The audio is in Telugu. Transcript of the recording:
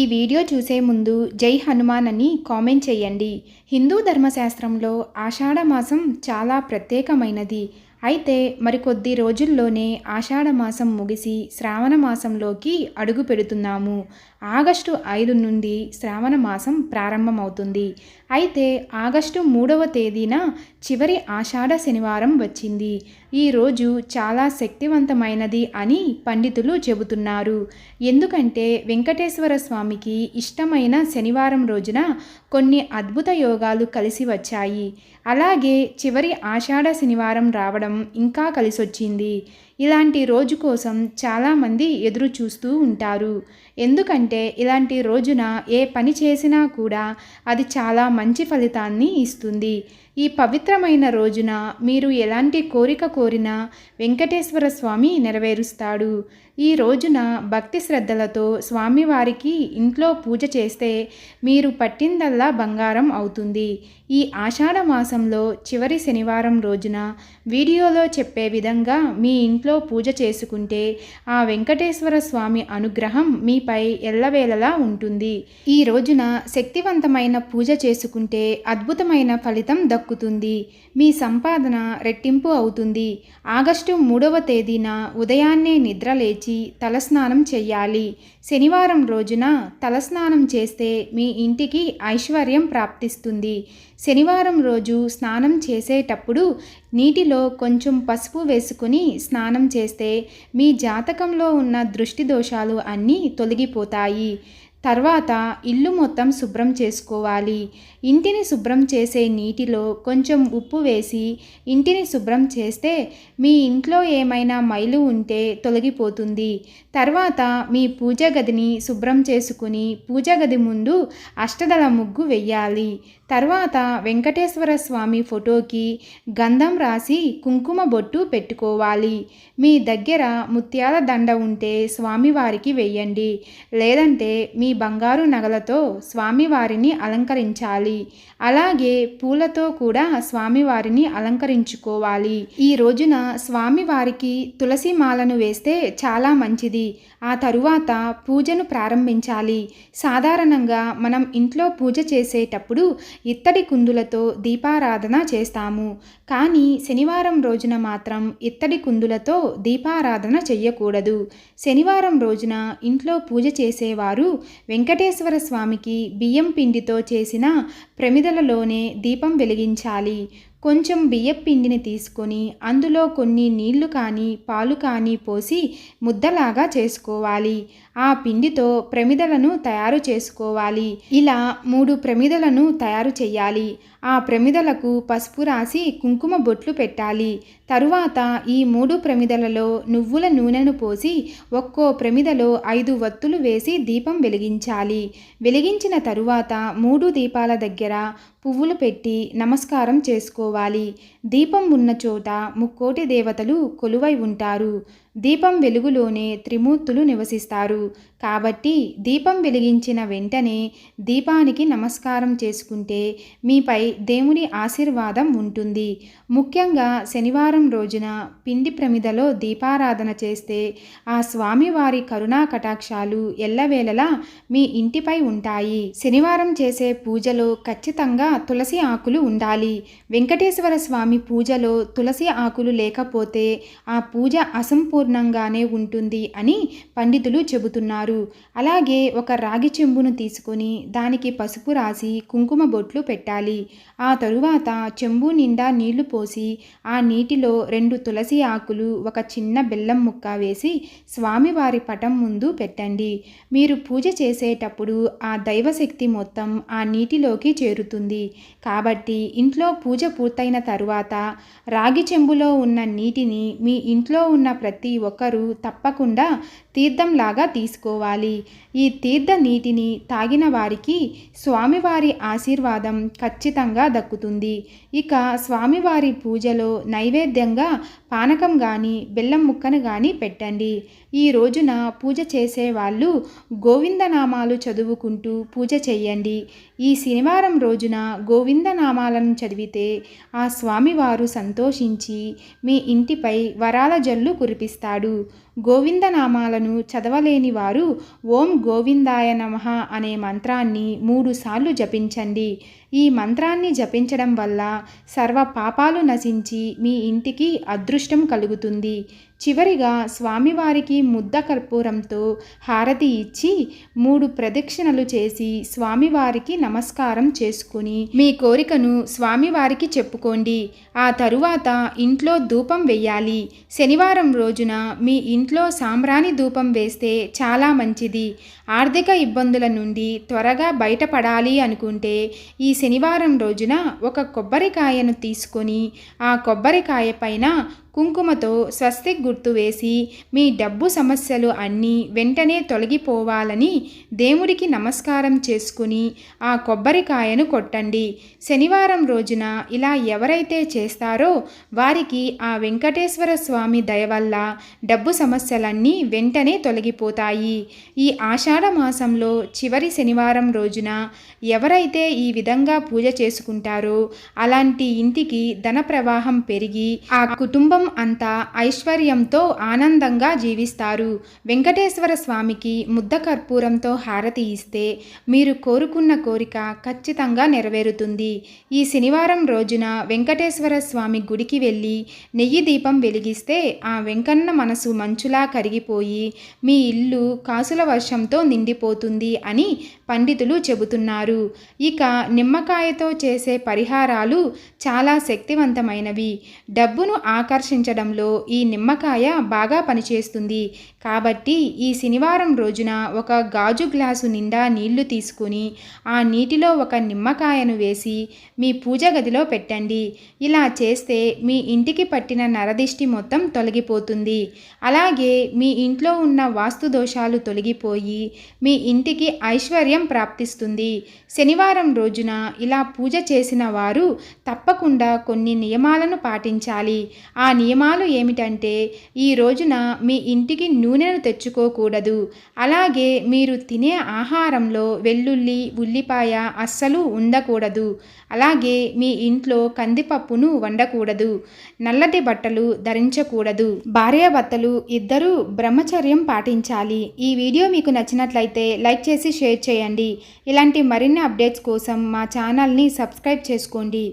ఈ వీడియో చూసే ముందు జై హనుమాన్ అని కామెంట్ చేయండి. హిందూ ధర్మశాస్త్రంలో ఆషాఢ మాసం చాలా ప్రత్యేకమైనది. అయితే మరికొద్ది రోజుల్లోనే ఆషాఢ మాసం ముగిసి శ్రావణ మాసంలోకి అడుగు పెడుతున్నాము. ఆగస్టు ఐదు నుండి శ్రావణ మాసం ప్రారంభమవుతుంది. అయితే ఆగస్టు మూడవ తేదీన చివరి ఆషాఢ శనివారం వచ్చింది. ఈ రోజు చాలా శక్తివంతమైనది అని పండితులు చెబుతున్నారు. ఎందుకంటే వెంకటేశ్వర స్వామికి ఇష్టమైన శనివారం రోజున కొన్ని అద్భుత యోగాలు కలిసి వచ్చాయి. అలాగే చివరి ఆషాఢ శనివారం రావడం ఇంకా కలిసొచ్చింది. ఇలాంటి రోజు కోసం చాలామంది ఎదురు చూస్తూ ఉంటారు. ఎందుకంటే ఇలాంటి రోజున ఏ పని చేసినా కూడా అది చాలా మంచి ఫలితాన్ని ఇస్తుంది. ఈ పవిత్రమైన రోజున మీరు ఎలాంటి కోరిక కోరినా వెంకటేశ్వర స్వామి నెరవేరుస్తాడు. ఈ రోజున భక్తి శ్రద్ధలతో స్వామివారికి ఇంట్లో పూజ చేస్తే మీరు పట్టిందల్లా బంగారం అవుతుంది. ఈ ఆషాఢ మాసంలో చివరి శనివారం రోజున వీడియోలో చెప్పే విధంగా మీ ఇంట్లో పూజ చేసుకుంటే ఆ వెంకటేశ్వర స్వామి అనుగ్రహం మీపై ఎల్లవేళలా ఉంటుంది. ఈ రోజున శక్తివంతమైన పూజ చేసుకుంటే అద్భుతమైన ఫలితం దక్కుతుంది. మీ సంపాదన రెట్టింపు అవుతుంది. ఆగస్టు మూడవ తేదీన ఉదయాన్నే నిద్ర లేచి తలస్నానం చెయ్యాలి. శనివారం రోజున తలస్నానం చేస్తే మీ ఇంటికి ఐశ్వర్యం ప్రాప్తిస్తుంది. శనివారం రోజు స్నానం చేసేటప్పుడు నీటిలో కొంచెం పసుపు వేసుకుని స్నానం చేస్తే మీ జాతకంలో ఉన్న దృష్టి దోషాలు అన్నీ తొలగిపోతాయి. తర్వాత ఇల్లు మొత్తం శుభ్రం చేసుకోవాలి. ఇంటిని శుభ్రం చేసే నీటిలో కొంచెం ఉప్పు వేసి ఇంటిని శుభ్రం చేస్తే మీ ఇంట్లో ఏమైనా మైలు ఉంటే తొలగిపోతుంది. తర్వాత మీ పూజ గదిని శుభ్రం చేసుకుని పూజ గది ముందు అష్టదళ ముగ్గు వెయ్యాలి తర్వాత వెంకటేశ్వర స్వామి ఫోటోకి గంధం రాసి కుంకుమ బొట్టు పెట్టుకోవాలి. మీ దగ్గర ముత్యాల దండ ఉంటే స్వామివారికి వెయ్యండి. లేదంటే మీ బంగారు నగలతో స్వామివారిని అలంకరించాలి. అలాగే పూలతో కూడా స్వామివారిని అలంకరించుకోవాలి. ఈ రోజున స్వామివారికి తులసి మాలను వేస్తే చాలా మంచిది. ఆ తరువాత పూజను ప్రారంభించాలి. సాధారణంగా మనం ఇంట్లో పూజ చేసేటప్పుడు ఇత్తడి కుందులతో దీపారాధన చేస్తాము. కానీ శనివారం రోజున మాత్రం ఇత్తడి కుందులతో దీపారాధన చెయ్యకూడదు. శనివారం రోజున ఇంట్లో పూజ చేసేవారు వెంకటేశ్వర స్వామికి బియ్యం పిండితో చేసిన ప్రమిదలలోనే దీపం వెలిగించాలి. కొంచెం బియ్యం పిండిని తీసుకొని అందులో కొన్ని నీళ్ళు కానీ పాలు కానీ పోసి ముద్దలాగా చేసుకోవాలి. ఆ పిండితో ప్రమిదలను తయారు చేసుకోవాలి. ఇలా మూడు ప్రమిదలను తయారు చేయాలి. ఆ ప్రమిదలకు పసుపు రాసి కుంకుమ బొట్లు పెట్టాలి. తరువాత ఈ మూడు ప్రమిదలలో నువ్వుల నూనెను పోసి ఒక్కో ప్రమిదలో ఐదు వత్తులు వేసి దీపం వెలిగించాలి. వెలిగించిన తరువాత మూడు దీపాల దగ్గర పువ్వులు పెట్టి నమస్కారం చేసుకోవాలి. దీపం ఉన్న చోట ముక్కోటి దేవతలు కొలువై ఉంటారు. దీపం వెలుగులోనే త్రిమూర్తులు నివసిస్తారు. కాబట్టి దీపం వెలిగించిన వెంటనే దీపానికి నమస్కారం చేసుకుంటే మీపై దేవుని ఆశీర్వాదం ఉంటుంది. ముఖ్యంగా శనివారం రోజున పిండి ప్రమిదలో దీపారాధన చేస్తే ఆ స్వామివారి కరుణా కటాక్షాలు ఎల్లవేళలా మీ ఇంటిపై ఉంటాయి. శనివారం చేసే పూజలో ఖచ్చితంగా తులసి ఆకులు ఉండాలి. వెంకటేశ్వర స్వామి పూజలో తులసి ఆకులు లేకపోతే ఆ పూజ అసంపూర్ణంగానే ఉంటుంది అని పండితులు చెబుతున్నారు. అలాగే ఒక రాగి చెంబును తీసుకొని దానికి పసుపు రాసి కుంకుమ బొట్లు పెట్టాలి. ఆ తరువాత చెంబు నిండా నీళ్ళు పోసి ఆ నీటిలో రెండు తులసి ఆకులు ఒక చిన్న బెల్లం ముక్క వేసి స్వామివారి పటం ముందు పెట్టండి. మీరు పూజ చేసేటప్పుడు ఆ దైవశక్తి మొత్తం ఆ నీటిలోకి చేరుతుంది. కాబట్టి ఇంట్లో పూజ పూర్తయిన తరువాత రాగి చెంబులో ఉన్న నీటిని మీ ఇంట్లో ఉన్న ప్రతి ఒక్కరూ తప్పకుండా తీర్థంలాగా తీసుకోవాలి. ఈ తీర్థ నీటిని తాగిన వారికి స్వామివారి ఆశీర్వాదం ఖచ్చితంగా దక్కుతుంది. ఇక స్వామివారి పూజలో నైవేద్యంగా పానకం కానీ బెల్లం ముక్కను కానీ పెట్టండి. ఈ రోజున పూజ చేసే వాళ్ళు గోవిందనామాలు చదువుకుంటూ పూజ చేయండి. ఈ శనివారం రోజున గోవిందనామాలను చదివితే ఆ స్వామివారు సంతోషించి మీ ఇంటిపై వరాల జల్లు చేస్తాడు గోవిందనామాలను నామాలను చదవలేని వారు ఓం గోవిందాయ నమః అనే మంత్రాన్ని మూడుసార్లు జపించండి. ఈ మంత్రాన్ని జపించడం వల్ల సర్వ పాపాలు నశించి మీ ఇంటికి అదృష్టం కలుగుతుంది. చివరిగా స్వామివారికి ముద్ద కర్పూరంతో హారతి ఇచ్చి మూడు ప్రదక్షిణలు చేసి స్వామివారికి నమస్కారం చేసుకుని మీ కోరికను స్వామివారికి చెప్పుకోండి. ఆ తరువాత ఇంట్లో ధూపం వెయ్యాలి. శనివారం రోజున మీ ఇంట్లో సాంబ్రాణి ధూపం వేస్తే చాలా మంచిది. ఆర్థిక ఇబ్బందుల నుండి త్వరగా బయటపడాలి అనుకుంటే ఈ శనివారం రోజున ఒక కొబ్బరికాయను తీసుకొని ఆ కొబ్బరికాయ పైన కుంకుమతో స్వస్తిక్ గుర్తు వేసి మీ డబ్బు సమస్యలు అన్నీ వెంటనే తొలగిపోవాలని దేవుడికి నమస్కారం చేసుకుని ఆ కొబ్బరికాయను కొట్టండి. శనివారం రోజున ఇలా ఎవరైతే చేస్తారో వారికి ఆ వెంకటేశ్వర స్వామి దయ వల్ల డబ్బు సమస్యలన్నీ వెంటనే తొలగిపోతాయి. ఈ ఆషాఢ మాసంలో చివరి శనివారం రోజున ఎవరైతే ఈ విధంగా పూజ చేసుకుంటారో అలాంటి ఇంటికి ధన ప్రవాహం పెరిగి ఆ కుటుంబం అంతా ఐశ్వర్యంతో ఆనందంగా జీవిస్తారు. వెంకటేశ్వర స్వామికి ముద్ద కర్పూరంతో హారతి ఇస్తే మీరు కోరుకున్న కోరిక ఖచ్చితంగా నెరవేరుతుంది. ఈ శనివారం రోజున వెంకటేశ్వర స్వామి గుడికి వెళ్ళి నెయ్యి దీపం వెలిగిస్తే ఆ వెంకన్న మనసు మంచులా కరిగిపోయి మీ ఇల్లు కాసుల వర్షంతో నిండిపోతుంది అని పండితులు చెబుతున్నారు. ఇక నిమ్మకాయతో చేసే పరిహారాలు చాలా శక్తివంతమైనవి. డబ్బును ఆకర్షించడంలో ఈ నిమ్మకాయ బాగా పనిచేస్తుంది. కాబట్టి ఈ శనివారం రోజున ఒక గాజు గ్లాసు నిండా నీళ్ళు తీసుకుని ఆ నీటిలో ఒక నిమ్మకాయను వేసి మీ పూజ గదిలో పెట్టండి. ఇలా చేస్తే మీ ఇంటికి పట్టిన నరదిష్టి మొత్తం తొలగిపోతుంది. అలాగే మీ ఇంట్లో ఉన్న వాస్తు దోషాలు తొలగిపోయి మీ ఇంటికి ఐశ్వర్యం ప్రాప్తిస్తుంది. శనివారం రోజున ఇలా పూజ చేసిన వారు తప్పకుండా కొన్ని నియమాలను పాటించాలి. ఆ నియమాలు ఏమిటంటే ఈ రోజున మీ ఇంటికి నూనెను తెచ్చుకోకూడదు. అలాగే మీరు తినే ఆహారంలో వెల్లుల్లి ఉల్లిపాయ అస్సలు ఉండకూడదు. అలాగే మీ ఇంట్లో కందిపప్పును వండకూడదు. నల్లటి బట్టలు ధరించకూడదు. భార్యాభర్తలు ఇద్దరూ బ్రహ్మచర్యం పాటించాలి. ఈ వీడియో మీకు నచ్చినట్లయితే లైక్ చేసి షేర్ చేయండి. ఇలాంటి మరిన్ని అప్డేట్స్ కోసం మా ఛానల్ని సబ్స్క్రైబ్ చేసుకోండి.